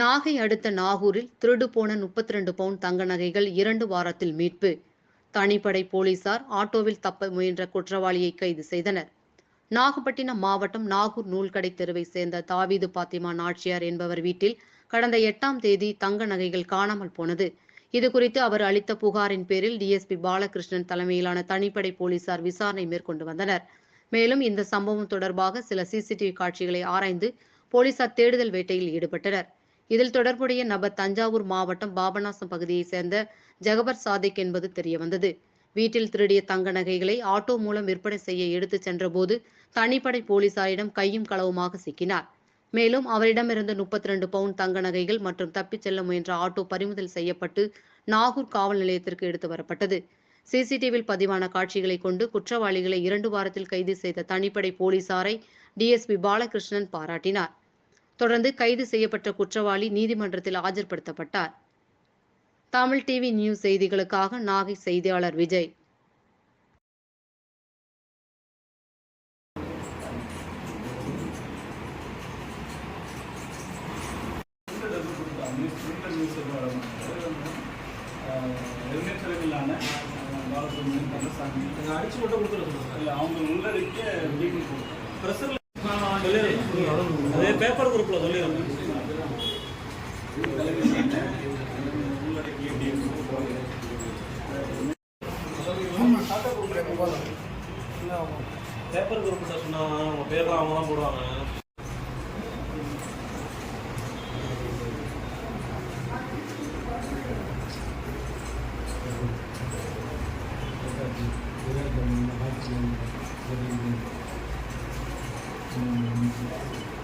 நாகை அடுத்த நாகூரில் திருடு போன முப்பத்தி ரெண்டு பவுன் தங்க நகைகள் இரண்டு வாரத்தில் மீட்பு. தனிப்படை போலீசார் ஆட்டோவில் தப்ப முயன்ற குற்றவாளியை கைது செய்தனர். நாகப்பட்டினம் மாவட்டம் நாகூர் நூல்கடை தெருவை சேர்ந்த தாவீது பாத்திமா நாச்சியார் என்பவர் வீட்டில் கடந்த எட்டாம் தேதி தங்க நகைகள் காணாமல் போனது. இதுகுறித்து அவர் அளித்த புகாரின் பேரில் டிஎஸ்பி பாலகிருஷ்ணன் தலைமையிலான தனிப்படை போலீசார் விசாரணை மேற்கொண்டு வந்தனர். மேலும் இந்த சம்பவம் தொடர்பாக சில சிசிடிவி காட்சிகளை ஆராய்ந்து போலீசார் தேடுதல் வேட்டையில் ஈடுபட்டனர். இதில் தொடர்புடைய நபர் தஞ்சாவூர் மாவட்டம் பாபநாசம் பகுதியைச் சேர்ந்த ஜெகபர் சாதிக் என்பது தெரியவந்தது. வீட்டில் திருடிய தங்க நகைகளை ஆட்டோ மூலம் விற்பனை செய்ய எடுத்துச் சென்றபோது தனிப்படை போலீசாரிடம் கையும் களவுமாக சிக்கினார். மேலும் அவரிடமிருந்து முப்பத்தி ரெண்டு பவுன் தங்க நகைகள் மற்றும் தப்பிச் செல்ல முயன்ற ஆட்டோ பறிமுதல் செய்யப்பட்டு நாகூர் காவல் நிலையத்திற்கு எடுத்து வரப்பட்டது. சிசிடிவியில் பதிவான காட்சிகளை கொண்டு குற்றவாளிகளை இரண்டு வாரத்தில் கைது செய்த தனிப்படை போலீசாரை டிஎஸ்பி பாலகிருஷ்ணன் பாராட்டினார். தொடர்ந்து கைது செய்யப்பட்ட குற்றவாளி நீதிமன்றத்தில் ஆஜர்படுத்தப்பட்டார். தமிழ் டிவி நியூஸ் செய்திகளுக்காக நாகை செய்தியாளர் விஜய். அடிச்சு இல்லை அவங்க உள்ள இருக்க ஏற்பாடு குறிப்பில் சொல்லிடுறோம் பேப்பர் குரூப் சார் சொன்னா அவங்க பேர்லாம் அவங்க தான் போடுவாங்க. Thank you.